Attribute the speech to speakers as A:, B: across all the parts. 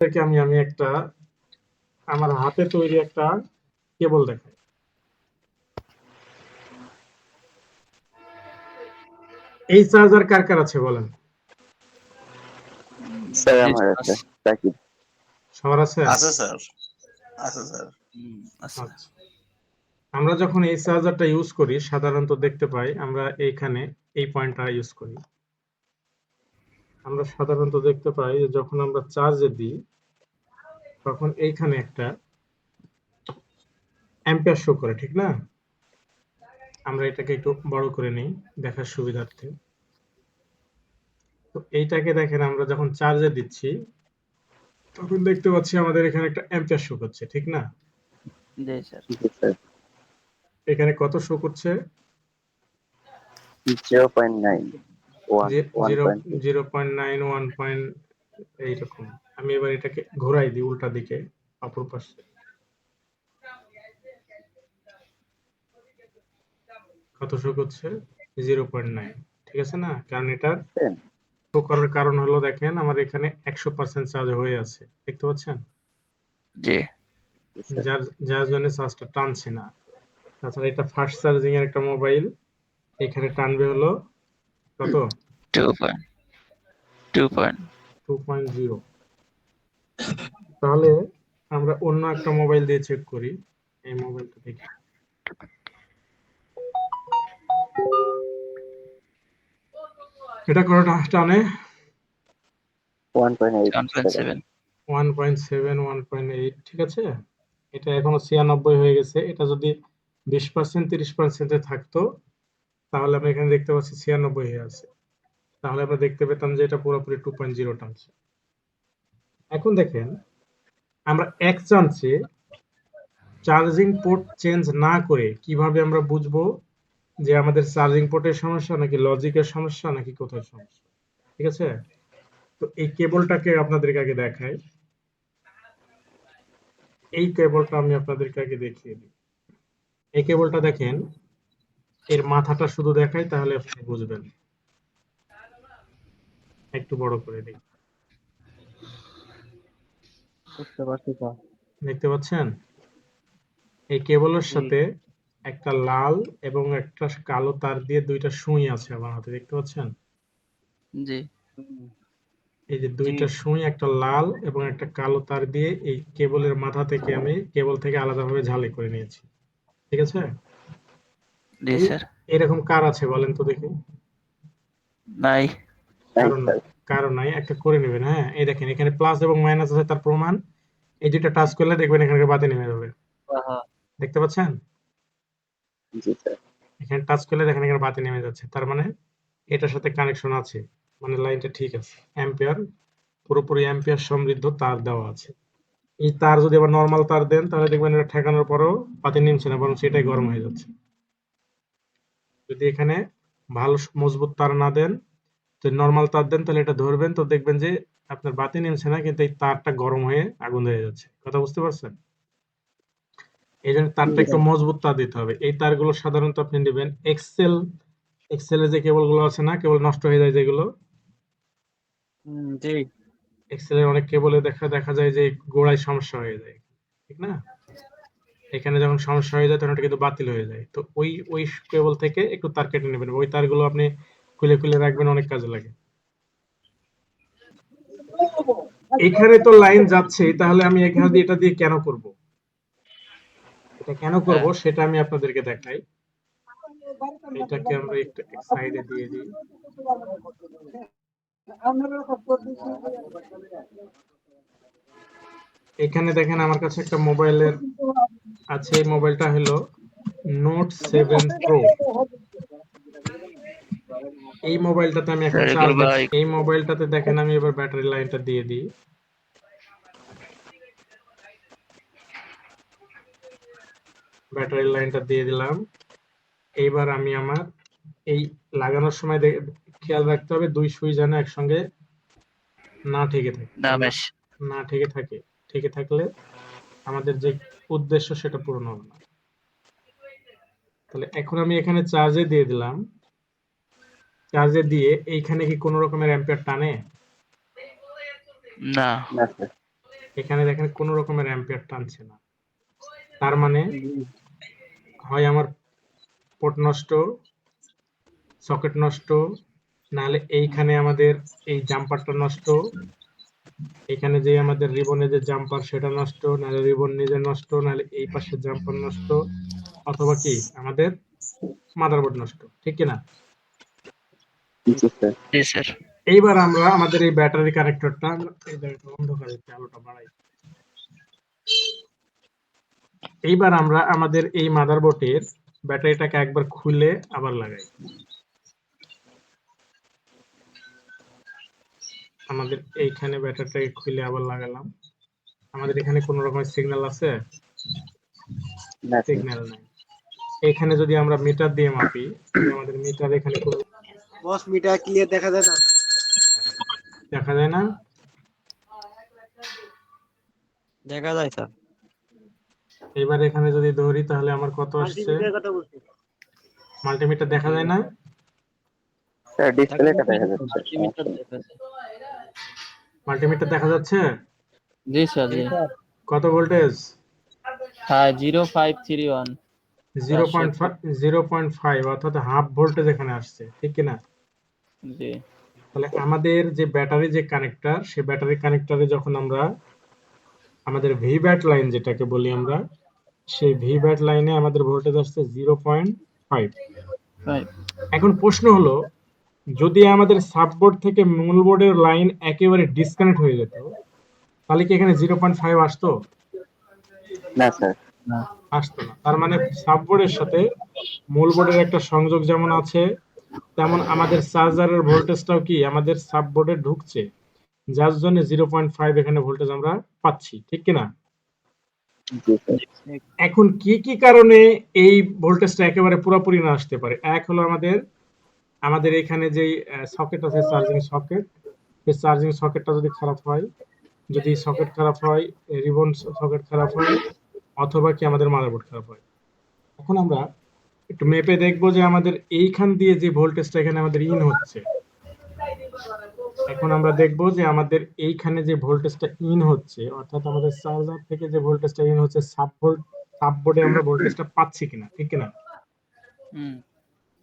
A: থেকে আমি আমি একটা আমার হাতে তৈরি একটা কেবল দেখাই। এই চার্জার কার কার আছে বলেন?
B: স্যার আমার আছে। সাকিব
A: সবার আছে?
C: আছে স্যার। আছে স্যার।
A: আচ্ছা। আমরা যখন এই চার্জারটা ইউজ করি সাধারণত দেখতে পাই আমরা এইখানে এই পয়েন্টটা ইউজ করি। আমরা সাধারণত দেখতে পাই যে যখন আমরা চার্জে দিই তখন এইখানে একটা অ্যাম্পিয়ার শো করে ঠিক না? আমরা এটাকে একটু বড় করে নিই দেখার সুবিধার্থে। তো এইটাকে দেখেন আমরা যখন চার্জে দিচ্ছি তখন দেখতে পাচ্ছি আমাদের এখানে একটা অ্যাম্পিয়ার শো করছে ঠিক না? এখানে কত শো করছে?
B: 0.9
A: zero
B: point
A: nine one point এইরকম আমি এবার এটাকে ঘোরাই দিই উল্টা দিকে অপর পাশে। কত শো করছে? জিরো পয়েন্ট নাইন ঠিক আছে না? কারণ এটার শো করার কারণ হলো দেখেন আমার এখানে একশো পার্সেন্ট চার্জ হয়ে আছে। দেখতে পাচ্ছেন?
D: জি।
A: যার যার জন্য চার্জটা টানছে না। তাছাড়া এটা ফার্স্ট চার্জিং এর একটা মোবাইল এখানে টানবে হলো কত?
D: Two point two point
A: two point zero তাহলে আমরা অন্য একটা মোবাইল দিয়ে চেক করি। এই মোবাইলটা দেখি। এটা কত টানে?
B: One point eight
D: one point seven
A: one point seven one point eight ঠিক আছে? এটা এখনও ছিয়ানব্বই হয়ে গেছে। এটা যদি বিশ পার্সেন্ট তিরিশ পার্সেন্টে থাকতো তাহলে আমরা এখানে দেখতে পাচ্ছি ছিয়ানব্বই হয়ে আছে। তাহলে আমরা দেখতে পেতাম যে এটা পুরোপুরি টু পয়েন্ট জিরো টানছে। এখন দেখেন, আমরা এক চান্সে চার্জিং পোর্ট চেঞ্জ না করে কীভাবে আমরা বুঝব যে আমাদের চার্জিং পোর্টের সমস্যা নাকি লজিকের সমস্যা নাকি কোথায় সমস্যা? ঠিক আছে? তো এই কেবলটাকে আপনাদেরকে আগে দেখাই। এই কেবলটা আমি আপনাদেরকে আগে দেখিয়ে দিই। এই কেবলটা দেখেন, এর মাথাটা শুধু দেখাই, তাহলে আপনি বুঝবেন। একটু বড় করে দিই
B: বুঝতে পারছি স্যার
A: দেখতে পাচ্ছেন? এই কেবলের সাথে একটা লাল এবং একটা কালো তার দিয়ে দুইটা সুই আছে আমার হাতে দেখতে পাচ্ছেন?
D: জি।
A: এই যে দুইটা সুই একটা লাল এবং একটা কালো তার দিয়ে এই কেবলের মাথা থেকে আমি কেবল থেকে আলাদাভাবে ঝালাই করে নিয়েছি। ঠিক আছে?
D: জি স্যার।
A: এরকম কার আছে বলেন তো দেখি।
D: নাই।
A: কারণ নাই একটা করে নেবেন হ্যাঁ? এই দেখেন এখানে প্লাস এবং মাইনাস আছে তার প্রমাণ। এই দুইটা টাচ করলে দেখবেন এখানে বাতি নেমে যাবে। দেখতে পাচ্ছেন? এখানে টাচ করলে দেখেন এখানে বাতি নেমে যাচ্ছে। তার মানে এটার সাথে কানেকশন আছে। মানে লাইনটা ঠিক আছে। অ্যাম্পিয়ার পুরোপুরি অ্যাম্পিয়ার সমৃদ্ধ তার দেওয়া আছে। এই তার যদি আবার নর্মাল তার দেন তাহলে দেখবেন এটা ঠেকানোর পরেও বাতি নিমছে না বরং সেটাই গরম হয়ে যাচ্ছে। যদি এখানে ভালো মজবুত তার না দেন তো নর্মাল তার দেন তাহলে এটা ধরবেন তো দেখবেন যে আপনার বাতি নিমছে না কিন্তু এই তারটা গরম হয়ে আগুন ধরে যাচ্ছে। কথা বুঝতে পারছেন? এই জন্য তারটা একটু মজবুত তার দিতে হবে। এই তারগুলো সাধারণত আপনি নেবেন এক্সেল এক্সেলে যে কেবলগুলো আছে না কেবল নষ্ট হয়ে যায় যেগুলো?
D: জি।
A: এক্সেলের অনেক কেবলে দেখা দেখা যায় যে গোড়ায় সমস্যা হয়ে যায় ঠিক না? এখানে যখন সমস্যা হয়ে যায় তখন এটা কিন্তু বাতিল হয়ে যায়। তো ওই ওই কেবল থেকে একটু তার কেটে নেবেন। ওই তারগুলো আপনি খুলে খুলে রাখবেন অনেক কাজে লাগে। এখানে তো লাইন যাচ্ছে তাহলে আমি এখানে দিয়ে এটা দিয়ে কেন করব? এটা কেন করব সেটা আমি আপনাদেরকে দেখাই। এটাকে আমরা একটু সাইডে দিয়ে দিই। এখানে দেখেন আমার কাছে একটা মোবাইলের আছে এই মোবাইলটা হলো নোট সেভেন প্রো এই মোবাইলটাতে আমি এখন চার্জ এই মোবাইলটাতে দেখেন আমি এবার ব্যাটারি লাইনটা দিয়ে দিই। ব্যাটারি লাইনটা দিয়ে দিলাম। এইবার আমি আমার এই লাগানোর সময় খেয়াল রাখতে হবে দুই সুই যেন একসঙ্গে না ঠেকে থাকে।
D: না
A: ঠেকে থাকে। ঠেকে থাকলে আমাদের যে উদ্দেশ্য সেটা পূরণ হবে না। তাহলে এখন আমি এখানে চার্জে দিয়ে দিলাম। চার্জে দিয়ে এইখানে কি কোনো রকমের অ্যাম্পিয়ার টানে?
D: না।
A: এখানে দেখেন কোনো রকমের অ্যাম্পিয়ার টানছে না। তার মানে হয় আমার পোর্ট নষ্ট সকেট নষ্ট নাহলে এইখানে আমাদের এই জাম্পারটা নষ্ট এখানে যে আমাদের রিবনে যে জাম্পার সেটা নষ্ট নাহলে রিবন নিজে নষ্ট নাহলে এই পাশে জাম্পার নষ্ট অথবা কি? আমাদের মাদারবোর্ড নষ্ট ঠিক কি না?
B: জি স্যার।
D: জি স্যার।
A: এইবার আমরা আমাদের এই ব্যাটারি কানেক্টরটা অন্ধকার হচ্ছে আলোটা বাড়াই। এইবার আমরা আমাদের এই মাদারবোর্ডের ব্যাটারিটাকে একবার খুলে আবার লাগাই। আমাদের এইখানে ব্যাটারিটাকে খুলে আবার লাগালাম। আমাদের এখানে কোনো রকমের সিগন্যাল আছে? সিগন্যাল নাই। এখানে যদি আমরা মিটার দিয়ে মাপি আমাদের মিটার এখানে কোনো
E: বস মিটার ক্লিয়ার দেখা যায় না?
A: দেখা যায় না?
E: দেখা যায় স্যার
A: এবার এখানে যদি ধরি তাহলে আমার কত আসছে?
E: মাল্টিমিটার
A: দেখা যায় না?
B: স্যার ডিসপ্লেটা দেখা যাচ্ছে।
E: মাল্টিমিটার দেখা
A: যাচ্ছে?
F: জি স্যার জি।
A: কত ভোল্টেজ
F: হ্যাঁ zero five three one
A: zero point zero point five অর্থাৎ হাফ ভোল্টেজ এখানে আসছে ঠিক কিনা?
F: জি।
A: তাহলে আমাদের যে ব্যাটারি যে কানেক্টর সে ব্যাটারি কানেক্টরে যখন আমরা আমাদের ভি ব্যাট লাইন যেটাকে বলি আমরা সেই ভি ব্যাট লাইনে আমাদের ভোল্টেজ আসছে জিরো পয়েন্ট ফাইভ
F: ফাইভ
A: এখন প্রশ্ন হলো যদি আমাদের সাববোর্ড থেকে মূল বোর্ডের লাইন একেবারে ডিসকানেক্ট হয়ে যেত তাহলে কি এখানে জিরো পয়েন্ট ফাইভ আসতো?
B: না স্যার।
A: আসতো না। তার মানে সাববোর্ডের সাথে মূল বোর্ডের একটা সংযোগ যেমন আছে তেমন আমাদের চার্জারের ভোল্টেজটাও কি আমাদের সাববোর্ডে ঢুকছে যার জন্য জিরো পয়েন্ট ফাইভ এখানে ভোল্টেজ আমরা পাচ্ছি ঠিক কিনা? এখন কি কি কারণে এই ভোল্টেজটা একেবারে পুরোপুরি না আসতে পারে? এক হলো আমাদের আমাদের এখানে যেই সকেট আছে চার্জিং সকেট সেই চার্জিং সকেটটা যদি খারাপ হয় যদি সকেট খারাপ হয় রিবন সকেট খারাপ হয় অথবা কি আমাদের মাদারবোর্ড খারাপ হয়। এখন আমরা একটু মেপে দেখব যে আমাদের এইখান দিয়ে যে ভোল্টেজটা এখানে আমাদের ইন হচ্ছে। এখন আমরা দেখব যে আমাদের এইখানে যে ভোল্টেজটা ইন হচ্ছে অর্থাৎ আমাদের চার্জার থেকে যে ভোল্টেজটা ইন হচ্ছে সাব ভোল্ট সাব বোর্ডে আমরা ভোল্টেজটা পাচ্ছি কিনা ঠিক কিনা?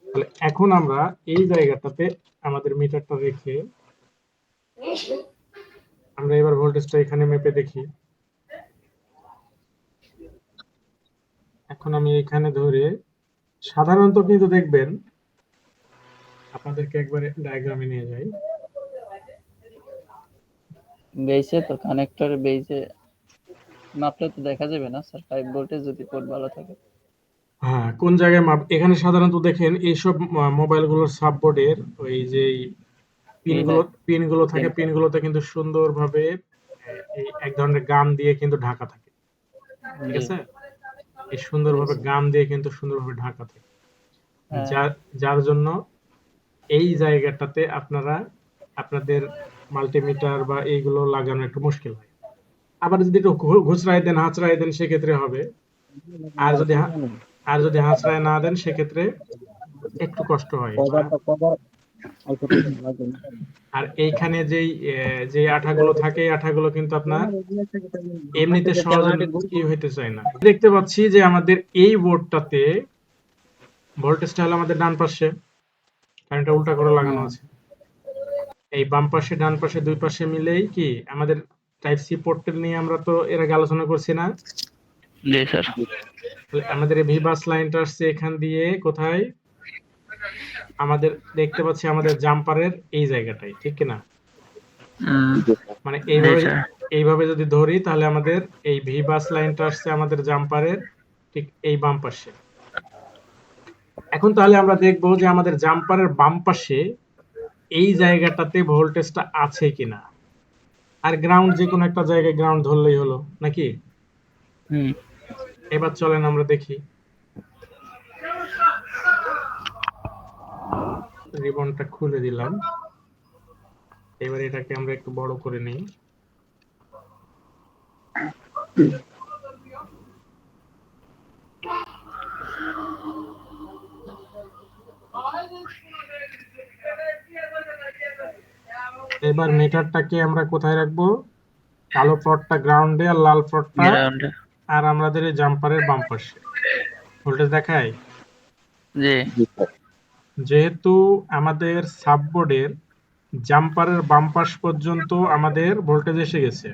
A: তাহলে এখন আমরা এই জায়গাটাতে আমাদের মিটারটা রেখে আমরা এবার ভোল্টেজটা এখানে মেপে দেখি। এখন আমি এখানে ধরে সাধারণত কিন্তু দেখবেন আপনাদেরকে একবারে ডায়াগ্রামে নিয়ে যাই।
F: বেসে তো কানেক্টর বেসে মাপলে তো দেখা যাবে না স্যার ফাইভ ভোল্টেজ যদি পোর্ট ভালো থাকে।
A: হ্যাঁ কোন জায়গায় মাপ এখানে সাধারণত দেখেন এইসব মোবাইলগুলোর সাববোর্ডের ওই যে পিনগুলো পিনগুলো থাকে পিনগুলোতে কিন্তু সুন্দরভাবে এক ধরনের গাম দিয়ে কিন্তু ঢাকা থাকে। ঠিক আছে? এই সুন্দরভাবে গাম দিয়ে কিন্তু সুন্দরভাবে ঢাকা থাকে।
F: হ্যাঁ।
A: যার যার জন্য এই জায়গাটাতে আপনারা আপনাদের মাল্টিমিটার বা এইগুলো লাগানো একটু মুশকিল হয়। আবার যদি একটু ঘু- ঘুচড়াই দেন হাঁচড়াই দেন সেক্ষেত্রে হবে। আর যদি আর যদি হাঁচড়ায় না দেন সেক্ষেত্রে একটু কষ্ট হয়। আর এইখানে যেই যে আঠাগুলো থাকে এই আঠাগুলো কিন্তু আপনার এমনিতে সহজে কি হইতে চায় না। দেখতে পাচ্ছি যে আমাদের এই বোর্ডটাতে ভোল্টেজটা হলো আমাদের ডান পাশে কারণ এটা উল্টা করে লাগানো আছে। এই বাম পাশে ডান পাশে দুই পাশে মিলেই কি আমাদের টাইপ সি পোর্টের নিয়ে আমরা তো এর আগে আলোচনা করছি না?
D: জি স্যার।
A: আমাদের এই ভিবাস লাইনটা আসছে এখান দিয়ে কোথায়? আমাদের দেখতে পাচ্ছি আমাদের জাম্পারের এই জায়গাটাই ঠিক কিনা
D: হুম
A: মানে এইভাবে এইভাবে যদি ধরি তাহলে আমাদের এই ভি বাস লাইনটা আসছে আমাদের জাম্পারের ঠিক এই বাম পাশে। এখন তাহলে আমরা দেখব যে আমাদের জাম্পারের বাম পাশে এই জায়গাটাতে ভোল্টেজটা আছে কিনা। আর গ্রাউন্ড যে কোনো একটা জায়গায় গ্রাউন্ড ধরলেই হলো নাকি?
F: হুম।
A: এবার চলেন আমরা দেখি। রিবনটা খুলে দিলাম। এবার এটাকে আমরা একটু বড় করে নিই। এবার মিটারটাকে আমরা কোথায় রাখব? কালো প্লটটা গ্রাউন্ডে আর লাল প্লটটা আর আমাদের এই জাম্পারের বাম পাশে। ভোল্টেজ দেখায়?
D: জি।
A: যেহেতু আমাদের সাববোর্ডের জাম্পারের বাম পাশ পর্যন্ত আমাদের ভোল্টেজ এসে গেছে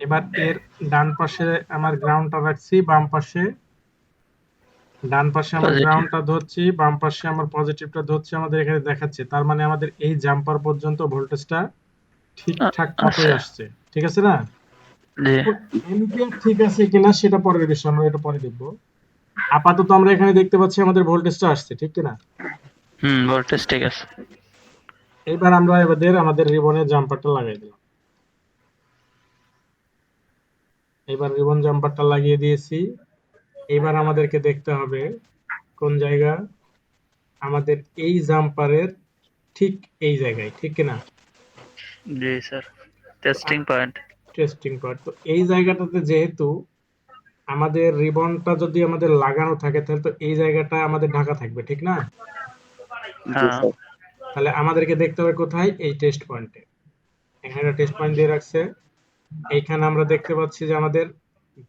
A: এবার এর ডান পাশে আমার গ্রাউন্ডটা রাখছি বাম পাশে ডান পাশে আমার. গ্রাউন্ডটা ধরছি বাম পাশে আমার পজিটিভটা ধরছি আমাদের এখানে দেখাচ্ছে তার মানে আমাদের এই জাম্পার পর্যন্ত ভোল্টেজটা ঠিকঠাক মতোই
D: আচ্ছা।
A: আসছে ঠিক আছে না ঠিক আছে কিনা সেটা পরের বিষয় আমরা এটা পরে দেখব আপাতত আমরা এখানে দেখতে পাচ্ছি আমাদের ভোল্টেজটা আসছে ঠিক কিনা
D: হুম ভোল্টেজ ঠিক আছে।
A: এবার আমরা এবার আমাদের রিবনের জাম্পারটা লাগাই দিলাম। এবার রিবন জাম্পারটা লাগিয়ে দিয়েছি। এবার আমাদেরকে দেখতে হবে কোন জায়গা। আমাদের এই জাম্পারের ঠিক এই জায়গায় ঠিক কিনা
D: জি sir. Testing point
A: testing part তো এই জায়গাটাতে যেহেতু আমাদের রিবনটা যদি আমাদের লাগানো থাকে তাহলে তো এই জায়গাটা আমাদের ঢাকা থাকবে ঠিক না? তাহলে আমাদেরকে দেখতে হবে কোথায়? এই টেস্ট পয়েন্টে এখানে টেস্ট পয়েন্ট দিয়ে রাখছে। এইখানে আমরা দেখতে পাচ্ছি যে আমাদের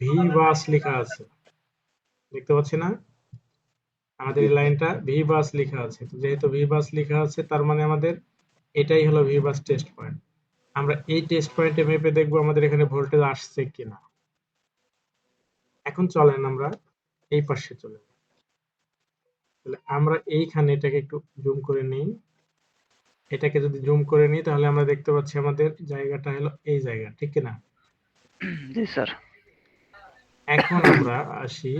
A: ভি বাস লেখা আছে। দেখতে পাচ্ছি না? আমাদের এই লাইনটা ভি বাস লেখা আছে। তো যেহেতু ভি বাস লেখা আছে তার মানে আমাদের এটাই হলো ভি বাস টেস্ট পয়েন্ট আমরা এই টেস্ট পয়েন্টে মেপে দেখব আমাদের এখানে ভোল্টেজ আসছে কিনা। এখন চলেন আমরা এই পাশে চলে যাই। তাহলে আমরা এইখানে এটাকে একটু জুম করে নিই। এটাকে যদি জুম করে নিই তাহলে আমরা দেখতে পাচ্ছি আমাদের জায়গাটা হলো এই জায়গা ঠিক কিনা?
D: জি স্যার।
A: এখন আমরা আসি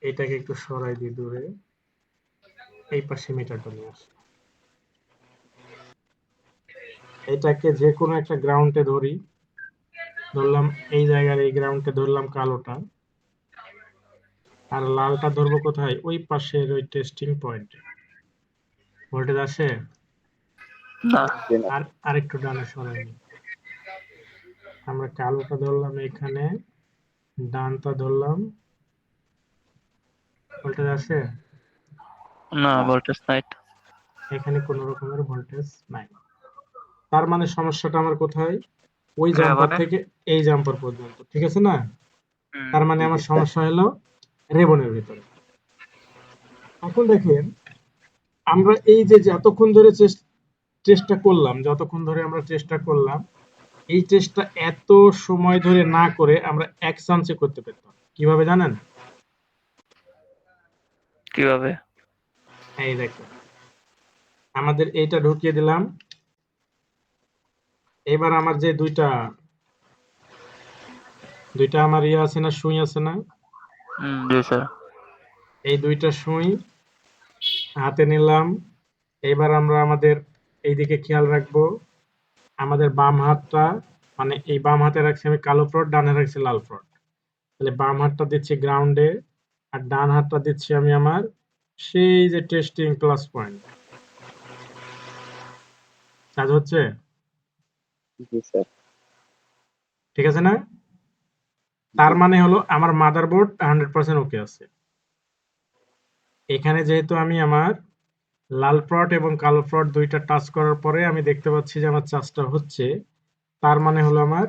A: এটাকে একটু সরাই দিই দূরে। এই পাশে মিটারটা নিয়ে আসি। এটাকে যে কোনো একটা গ্রাউন্ডে ধরি। ধরলাম এই জায়গার এই গ্রাউন্ডে ধরলাম কালোটা। আর লালটা ধরবো কোথায়? ওই পাশের ওই টেস্টিং পয়েন্ট ভোল্টেজ আছে?
D: না।
A: আর আরেকটু ডানে সরাই আমরা কালোটা ধরলাম এখানে ডানটা ধরলাম। ভোল্টেজ আছে?
D: না ভোল্টেজ নাই।
A: এখানে কোনো রকমের ভোল্টেজ নাই। তার মানে সমস্যাটা আমার কোথায়? ওই জাম্পার
D: মানে?
A: থেকে এই জাম্পার পর্যন্ত ঠিক আছে না? তার মানে আমার সমস্যা হলো রেবনের ভিতরে। এখন দেখেন আমরা এই যে যতক্ষণ ধরে চেষ্টা করলাম যতক্ষণ ধরে আমরা চেষ্টা করলাম এই চেষ্টা এত সময় ধরে না করে আমরা এক চান্সে করতে পারতাম। কীভাবে জানেন?
D: কীভাবে?
A: এই দেখো আমাদের এইটা ঢুকিয়ে দিলাম। এবার আমার যে দুইটা দুইটা আমার ইয়ে আছে না সুই আছে না
D: জি স্যার।
A: এই দুইটা সুই হাতে নিলাম। এবার আমরা আমাদের এইদিকে খেয়াল রাখব। আমাদের বাম হাতটা মানে এই বাম হাতে রাখছি আমি কালো ফ্রড ডানে রাখছি লাল ফ্রড। তাহলে বাম হাতটা দিচ্ছি গ্রাউন্ডে আর ডান হাতটা দিচ্ছি আমি আমার সেই যে টেস্টিং প্লাস পয়েন্ট। কাজ হচ্ছে? ঠিক আছে না? তার মানে হলো আমার মাদারবোর্ড হান্ড্রেড পার্সেন্ট ওকে আছে। এখানে যেহেতু আমি আমার লাল ফ্রড এবং কালো ফ্রড দুইটা টাচ করার পরে আমি দেখতে পাচ্ছি যে আমার চার্জটা হচ্ছে, তার মানে হলো আমার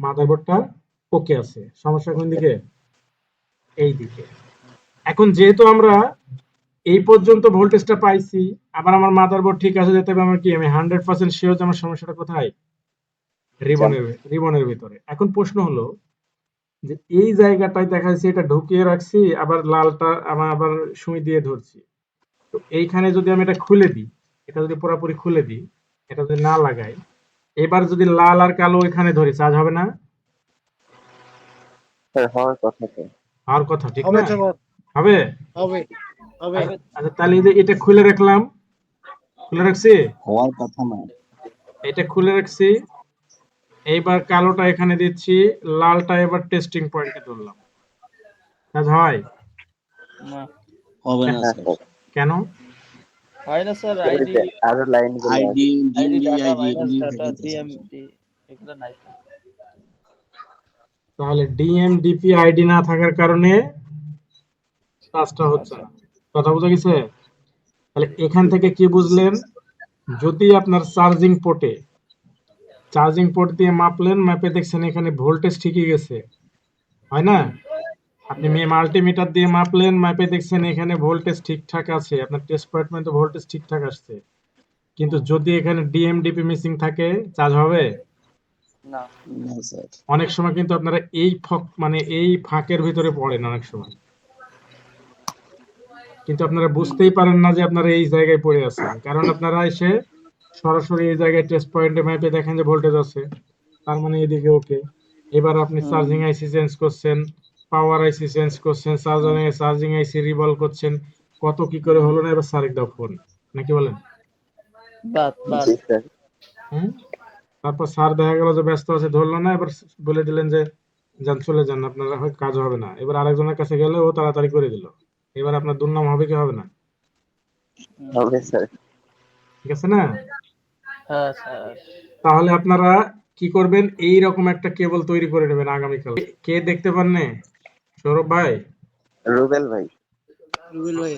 A: মাদারবোর্ডটা ওকে আছে। সমস্যা কোন দিকে? এই দিকে। এখন যেহেতু আমরা এই পর্যন্ত ভোল্টেজটা পাইছি, আবার আমার মাদারবোর্ড ঠিক আছে, যেতে হবে আমার কি আমি হান্ড্রেড পার্সেন্ট শিওর যে আমার সমস্যাটা কোথায়? রিবনের রিবনের ভিতরে। এখন প্রশ্ন হলো যে এই জায়গাটায় দেখা যাচ্ছে এটা ঢুকিয়ে রাখছি আবার লালটা আমার আবার সুই দিয়ে ধরছি। তো এইখানে যদি আমি এটা খুলে দিই এটা যদি পুরোপুরি খুলে দিই এটা যদি না লাগাই এবার যদি লাল আর কালো এখানে ধরি চার্জ হবে না?
B: স্যার হওয়ার কথা
A: হওয়ার কথা ঠিক
E: হবে
A: না? হবে?
E: হবে হবে।
A: আচ্ছা তাহলে যে এটা খুলে রাখলাম। খুলে রাখছি?
B: হওয়ার কথা না।
A: এটা খুলে রাখছি। এইবার কালোটা এখানে দিচ্ছি লালটা এবার টেস্টিং পয়েন্টে ধরলাম। কাজ হয়?
F: না।
C: হবে না
B: হ্যাঁ
C: স্যার।
F: হয় না স্যার আইডি
B: আরও line
C: ID
F: ID
C: ID.
F: DMD এগুলো নাই।
A: তাহলে ডিএমডিপি আইডি না থাকার কারণে কাজটা হচ্ছে না। কথা বোঝা গেছে? তাহলে এখান থেকে কি বুঝলেন? যদি আপনার চার্জিং পোর্টে চার্জিং পোর্ট দিয়ে মাপলেন মাপে দেখছেন এখানে ভোল্টেজ ঠিকই গেছে। হয় না? আপনি মাল্টিমিটার দিয়ে মাপলেন মাপে দেখছেন এখানে ভোল্টেজ ঠিকঠাক আছে। আপনার টেস্ট পয়েন্ট মধ্যে ভোল্টেজ ঠিকঠাক আসছে। কিন্তু যদি এখানে ডিএমডিপি মিসিং থাকে চার্জ হবে?
B: না।
A: অনেক সময় কিন্তু আপনারা এই ফক মানে এই ফাঁকের ভিতরে পড়েন অনেক সময়। কিন্তু আপনারা বুঝতেই পারেন না যে আপনারা এই জায়গায় পড়ে আছেন। কারণ আপনারা এসে সরাসরি এই জায়গায় টেস্ট পয়েন্টে ম্যাপে দেখেন যে ভোল্টেজ আছে। তার মানে এদিকে ওকে এবার আপনি চার্জিং আইসি চেঞ্জ করছেন পাওয়ার আইসি চেঞ্জ করছেন চার্জিং চার্জিং আইসি রিভলভ করছেন কত কি করে হলো না? এবার সারেক দাও ফোন নাকি বলেন?
F: বাদ বাদ।
B: জি
A: তারপর স্যার দেখা গেল যে ব্যস্ত আছে ধরলো না এবার বলে দিলেন যে যান চলে যান আপনার হয় কাজ হবে না। এবার আরেকজনের কাছে গেলে ও তাড়াতাড়ি করে দিল। এবার আপনার দুর্নাম হবে কি হবে না?
B: হবে স্যার
A: ঠিক আছে না? তাহলে আপনারা কি করবেন? এই রকম একটা কেবল তৈরি করে নেবেন আগামীকাল কে দেখতে পাননে সৌরভ ভাই?
B: রুবেল ভাই।
E: রুবেল ভাই।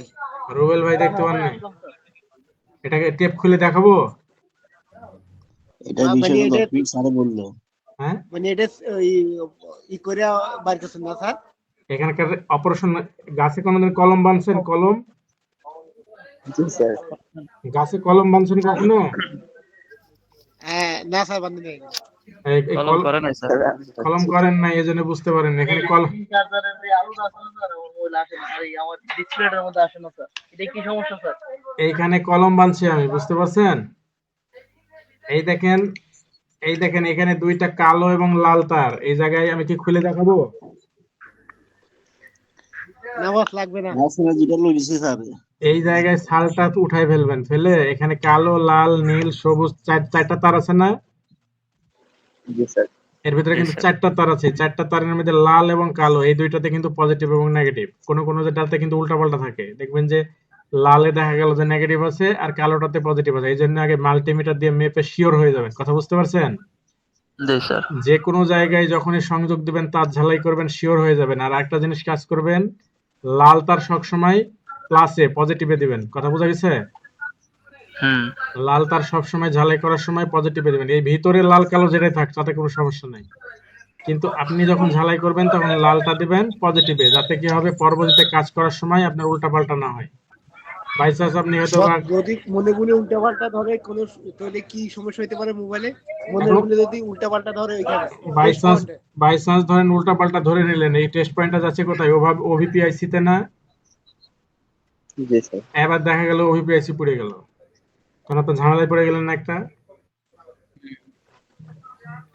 A: রুবেল ভাই দেখতে পাননি এটাকে টেপ খুলে দেখাবো?
G: এটা
E: আহ, মানে
G: স্যার বলল।
A: হ্যাঁ?
E: মানে এটা ই করে বার করছেন না স্যার?
A: এখানকার অপারেশন গাছে কোনোদিন কলম বানছেন? কলম?
B: জি স্যার।
A: গাছে কলম বানছেন কখনো?
E: না স্যার নেই
A: এই
D: কলম
A: কল-
D: করে নাই স্যার।
B: স্যার
A: কলম করেন না এই জন্য বুঝতে পারেন এখানে কলম
H: আমার ডিসপ্লেটার মধ্যে আসে না স্যার এটা কি সমস্যা স্যার
A: এইখানে কলম বানছি আমি বুঝতে পারছেন? এই দেখেন এই দেখেন এখানে দুইটা কালো এবং লাল তার। এই জায়গায় আমি কি খুলে দেখাবো?
E: না লাগবে না।
G: স্যার।
A: এই জায়গায় ছালটা উঠাই ফেলবেন ফেলে এখানে কালো লাল নীল সবুজ চার- চারটা তার আছে না? এর ভিতরে কিন্তু চারটা তার আছে চারটা তারের মধ্যে লাল এবং কালো এই দুইটাতে কিন্তু পজিটিভ এবং নেগেটিভ কোন কোন যেটাতে কিন্তু উল্টাপাল্টা থাকে। দেখবেন যে লালে দেখা গেল যে নেগেটিভ আছে আর কালোটাতে পজিটিভ আছে। এই জন্য আগে মাল্টিমিটার দিয়ে মেপে শিওর হয়ে যাবেন। কথা বুঝতে পারছেন? যে কোনো জায়গায় যখনই সংযোগ দিবেন তার ঝালাই করবেন শিওর হয়ে যাবেন। আর একটা জিনিস কাজ করবেন লাল তার সবসময় প্লাসে পজিটিভে দিবেন। কথা বোঝা গেছে?
D: হুম
A: লাল তার সবসময় ঝালাই করার সময় পজিটিভে দিবেন। এই ভিতরে লাল কালো যেটাই থাক তাতে কোনো সমস্যা নাই। কিন্তু আপনি যখন ঝালাই করবেন তখন লালটা দিবেন পজিটিভে যাতে কি হবে পরবর্তীতে কাজ করার সময় আপনার উল্টাপাল্টা না হয়। বাই চান্স আপনি হয়তো
E: যদি মনে মনে উল্টা পাল্টা ধরে কোনো তাহলে কি সমস্যা হতে পারে মোবাইলে মনে
A: এখন-
E: মনে যদি উল্টা পাল্টা ধরে ওইখানে
A: বাই
E: Test
A: চান্স
E: point এ।
A: বাই চান্স ধরেন উল্টাপাল্টা ধরে নিলেন এই টেস্ট পয়েন্টটা যাচ্ছে কোথায়? ওভাবে ওভিপিআইসি তে না?
B: জি স্যার।
A: এবার দেখা গেল ওভিপিআইসি পড়ে গেল। তখন আপনার ঝামেলায় পড়ে গেলেন না একটা?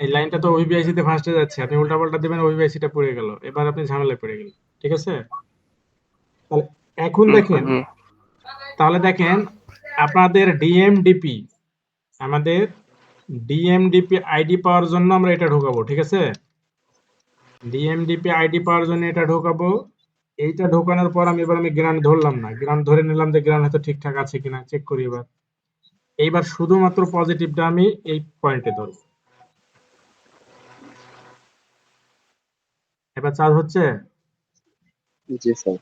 A: এই লাইনটা তো ওভিপিআইসি তে ফার্স্টে যাচ্ছে। আপনি উল্টাপাল্টা দিবেন ওভিপিআইসি টা পড়ে গেল। এবার আপনি ঝামেলায় পড়ে গেলেন। ঠিক আছে? তাহলে এখন দেখেন তাহলে দেখেন আপনাদের ডিএমডিপি আমাদের ডিএমডিপি আইডি পাওয়ার জন্য আমরা এটা ঢোকাবো ঠিক আছে? ডিএমডিপি আইডি পাওয়ার জন্য এটা ঢোকাবো। এইটা ঢোকানোর পর আমি এবার আমি গ্রান ধরলাম না। গ্রান ধরে নিলাম যে গ্রান হয়তো ঠিকঠাক আছে কিনা চেক করি এবার। এইবার শুধুমাত্র পজিটিভটা আমি এই পয়েন্টে ধরব। এবার চার্জ হচ্ছে?
B: জি স্যার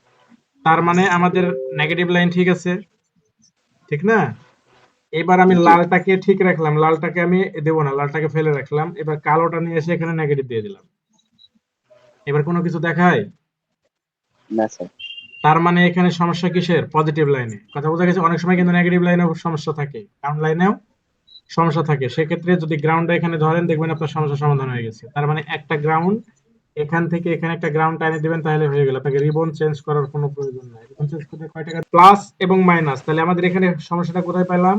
A: তার মানে আমাদের নেগেটিভ লাইন ঠিক আছে। ঠিক না? এবার আমি লালটাকে ঠিক রাখলাম। লালটাকে আমি দেবো না লালটাকে ফেলে রাখলাম। এবার কালোটা নিয়ে এসে এখানে নেগেটিভ দিয়ে দিলাম। এবার কোনো কিছু দেখায়?
B: না স্যার
A: তার মানে এখানে সমস্যা কিসের? পজিটিভ লাইনে কথা বোঝা গেছে অনেক সময় কিন্তু নেগেটিভ লাইনেও সমস্যা থাকে। গ্রাউন্ড লাইনেও সমস্যা থাকে। সেক্ষেত্রে যদি গ্রাউন্ডটা এখানে ধরেন দেখবেন আপনার সমস্যার সমাধান হয়ে গেছে। তার মানে একটা গ্রাউন্ড এখান থেকে এখানে একটা গ্রাউন্ড টাইনে দিবেন তাহলে হয়ে গেল। আপনাকে রিবন চেঞ্জ করার কোনো প্রয়োজন নাই। রিবন চেঞ্জ করতে কয় টাকা? প্লাস এবং মাইনাস তাহলে আমাদের এখানে সমস্যাটা কোথায় পেলাম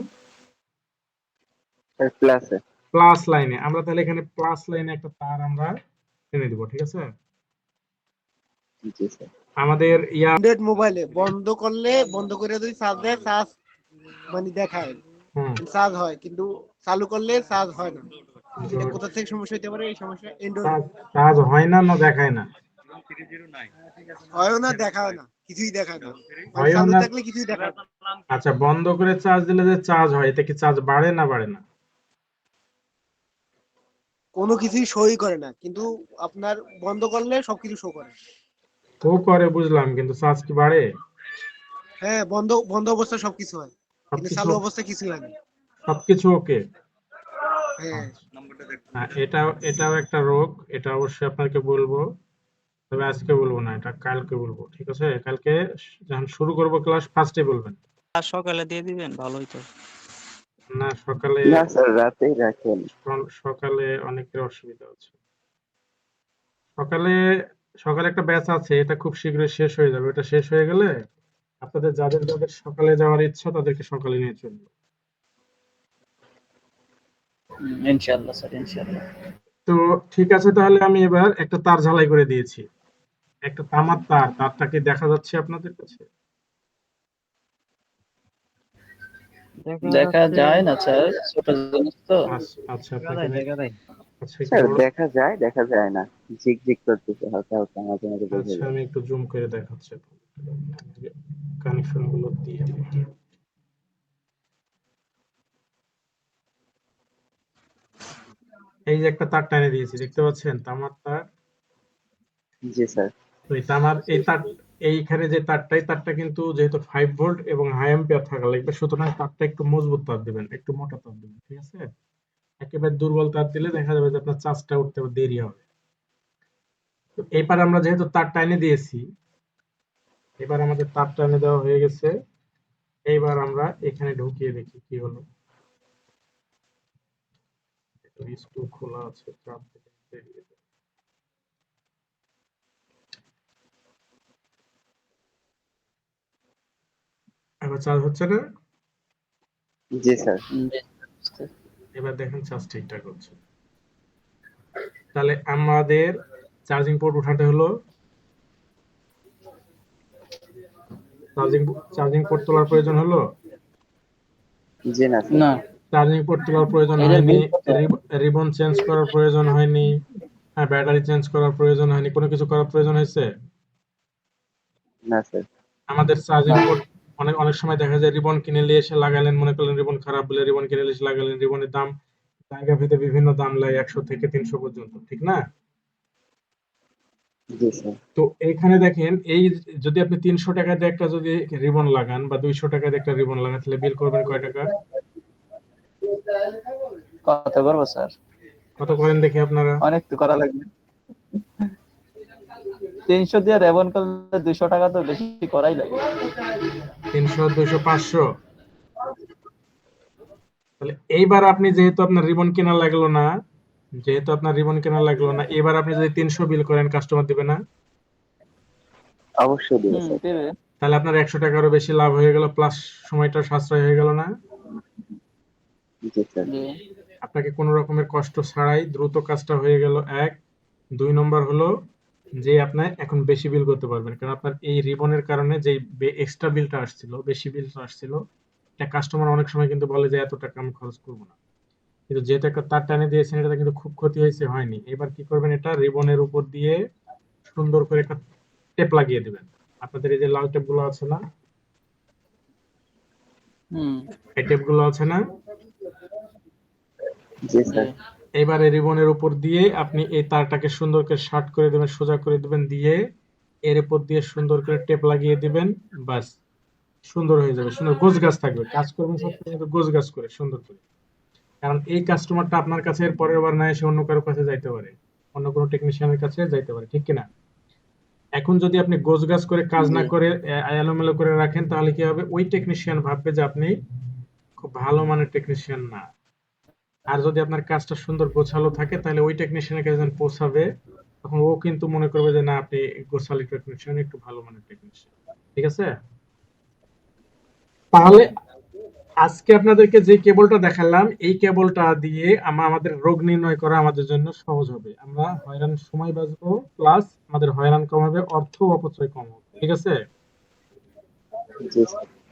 B: প্লাসে
A: প্লাস লাইনে আমরা তাহলে এখানে প্লাস লাইনে একটা তার আমরা টেনে দিব ঠিক আছে?
B: জি স্যার
A: আমাদের ইয়া
E: অ্যান্ড্রয়েড মোবাইলে বন্ধ করলে বন্ধ করে যদি চার্জ দেয় চার্জ মানে দেখায়। চার্জ হয় কিন্তু চালু করলে চার্জ হয় না। এটা কোথা থেকে সমস্যা হতে পারে? এই সমস্যা অ্যান্ড্রয়েড
A: কাজ হয় না না দেখায় না।
E: হয়ও না দেখায় না। কিছুই দেখায় না। মানে চালু। থাকলে কিছুই দেখায় না।
A: আচ্ছা বন্ধ করে চার্জ দিলে যে চার্জ হয় এতে কি চার্জ বাড়ে না বাড়ে না?
E: কোনো কিছুই সই করে না। কিন্তু আপনার বন্ধ করলে সবকিছু শো করে।
A: তো করে বুঝলাম কিন্তু চার্জ কি বাড়ে?
E: হ্যাঁ বন্ধ বন্ধ অবস্থায় সবকিছু হয়। কিন্তু চালু অবস্থায় কিছু না।
A: সবকিছু ওকে।
E: হ্যাঁ।
A: হ্যাঁ এটা এটাও একটা রোগ এটা অবশ্যই আপনাকে বলব। তবে আজকে বলব না এটা কালকে বলব ঠিক আছে? কালকে যখন শুরু করব ক্লাস ফার্স্টে বলবেন।
G: আর সকালে দিয়ে দিবেন ভালোই তো।
A: না সকালে
B: না স্যার রাতেই রাখেন।
A: সকালে অনেকের অসুবিধা আছে সকালে সকালে একটা ব্যাচ আছে এটা খুব শীঘ্রই শেষ হয়ে যাবে। এটা শেষ হয়ে গেলে আপনাদের যাদের যাদের সকালে যাওয়ার ইচ্ছা তাদেরকে সকালে নিয়ে চলবে।
F: ইনশাআল্লাহ স্যার ইনশাআল্লাহ।
A: তো ঠিক আছে তাহলে আমি এবার একটা তার ঝালাই করে দিয়েছি। একটা তামার তার তারটা কি দেখা যাচ্ছে আপনাদের কাছে?
F: দেখা যায় না স্যার ছোট জিনিস তো।
A: আচ্ছা আচ্ছা
B: স্যার দেখা যায় দেখা যায় না। ঝিক ঝিক করতেছে হালকা হালকা মাঝে মাঝে
A: আচ্ছা আমি একটু জুম করে দেখাচ্ছি কানেকশনগুলো দিয়ে। এই যে একটা তার টানে দিয়েছি দেখতে পাচ্ছেন? তামার তার?
B: জি স্যার।
A: তো এই তামার এই তার এইখানে যে তারটা এই তারটা কিন্তু যেহেতু ফাইভ ভোল্ট এবং হাই অ্যাম্পিয়ার থাকা লাগবে সুতরাং তারটা একটু মজবুত তার দিবেন একটু মোটা তার দিবেন ঠিক আছে? একেবারে দুর্বল তার দিলে দেখা যাবে যে আপনার চার্জটা উঠতে দেরি হবে। তো এবার আমরা যেহেতু তার টাইনে দিয়েছি এবার আমাদের তার টাইনে দেওয়া হয়ে গেছে। এইবার আমরা এখানে ঢুকিয়ে দেখি কি হলো। স্ক্রু খোলা আছে চাপ বেরিয়ে এবার চার্জ হচ্ছে না?
B: জি স্যার।
A: এবার দেখেন চার্জ ঠিকঠাক হচ্ছে। তাহলে আমাদের চার্জিং পোর্ট উঠাতে হলো চার্জিং চার্জিং পোর্ট তোলার প্রয়োজন হলো?
B: জি না
F: না।
A: চার্জিং পোর্ট তোলার প্রয়োজন হয়নি রিবন চেঞ্জ করার প্রয়োজন হয়নি হ্যাঁ ব্যাটারি চেঞ্জ করার প্রয়োজন হয়নি কোনো কিছু করার প্রয়োজন হয়েছে?
B: না স্যার
A: আমাদের চার্জিং পোর্ট অনেক অনেক সময় দেখা যায় রিবন কিনে নিয়ে এসে লাগালেন মনে করলেন রিবন খারাপ বলে রিবন কিনে নিয়ে এসে লাগালেন রিবনের দাম জায়গা ভেদে বিভিন্ন দাম লাগে একশো থেকে তিনশো পর্যন্ত ঠিক না? তো এইখানে দেখেন এই যদি আপনি তিনশো টাকা দিয়ে একটা যদি রিবন লাগান বা দুইশো টাকা দিয়ে একটা রিবন লাগান তাহলে বিল করবেন কয় টাকা?
F: কত করব স্যার?
A: কত করেন দেখি আপনারা?
F: অনেক তো করা লাগবে। তিনশো দিয়ে রেবন করলে দুইশো টাকা তো বেশি করাই লাগে।
A: তিনশো দুইশো পাঁচশো। তাহলে এইবার আপনি যেহেতু আপনার রিবন কেনা লাগল না যেহেতু আপনার রিবন কেনা লাগল না এবার আপনি যদি তিনশো বিল করেন কাস্টমার দিবে না?
B: অবশ্যই দিবে
A: তাহলে আপনার একশো টাকারও বেশি লাভ হয়ে গেল প্লাস সময়টা সাশ্রয় হয়ে গেল না? আপনাকে কোনো রকমের কষ্ট ছাড়াই দ্রুত কাজটা হয়ে গেল। এক দুই নম্বর হলো যে আপনি এখন বেশি বিল করতে পারবেন। কারণ আপনার এই রিবনের কারণে যে এক্সট্রা বিলটা আসছিল বেশি বিলটা আসছিল এটা কাস্টমার অনেক সময় কিন্তু বলে যে এত টাকা আমি খরচ করব না। কিন্তু যেহেতু একটা তার টানে দিয়েছেন এটাতে কিন্তু খুব ক্ষতি হয়েছে হয়নি। এবার কি করবেন এটা রিবনের উপর দিয়ে সুন্দর করে একটা টেপ লাগিয়ে দিবেন। আপনাদের এই যে লাল টেপগুলো আছে না?
F: হুম।
A: এই টেপগুলো আছে না?
B: জি স্যার।
A: এবারে রিবনের উপর দিয়ে আপনি এই তারটাকে সুন্দর করে শার্ট করে দেবেন, সোজা করে দেবেন, দিয়ে এর উপর দিয়ে সুন্দর করে টেপ লাগিয়ে দিবেন, বাস। সুন্দর হয়ে যাবে, সুন্দর গোছ গাছ থাকবে। কাজ করবেন সব কিন্তু গোছ করে, সুন্দর করে। কারণ এই কাস্টমারটা আপনার কাছে এর পরের বার না এসে অন্য কারও কাছে যাইতে পারে। অন্য কোনো টেকনিশিয়ানের কাছে যাইতে পারে, ঠিক কিনা? এখন যদি আপনি গোছ গাছ করে কাজ না করে এলোমেলো করে রাখেন, তাহলে কি হবে? ওই টেকনিশিয়ান ভাববে যে আপনি খুব ভালো মানের টেকনিশিয়ান না। আর যদি আপনার কাজটা সুন্দর গোছালো থাকে তাহলে ওই টেকনিশিয়ানের কাছে যখন পৌঁছাবে তখন ও কিন্তু মনে করবে যে না আপনি গোছালি টেকনিশিয়ান একটু ভালো মানের টেকনিশিয়ান ঠিক আছে? তাহলে আজকে আপনাদেরকে যে কেবলটা দেখালাম এই কেবলটা দিয়ে আমরা আমাদের রোগ নির্ণয় করা আমাদের জন্য সহজ হবে। আমরা হয়রান সময় বাঁচবো প্লাস আমাদের হয়রান কম হবে অর্থ অপচয় কম হবে। ঠিক আছে?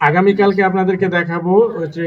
A: আগামীকালকে আপনাদেরকে দেখাবো যে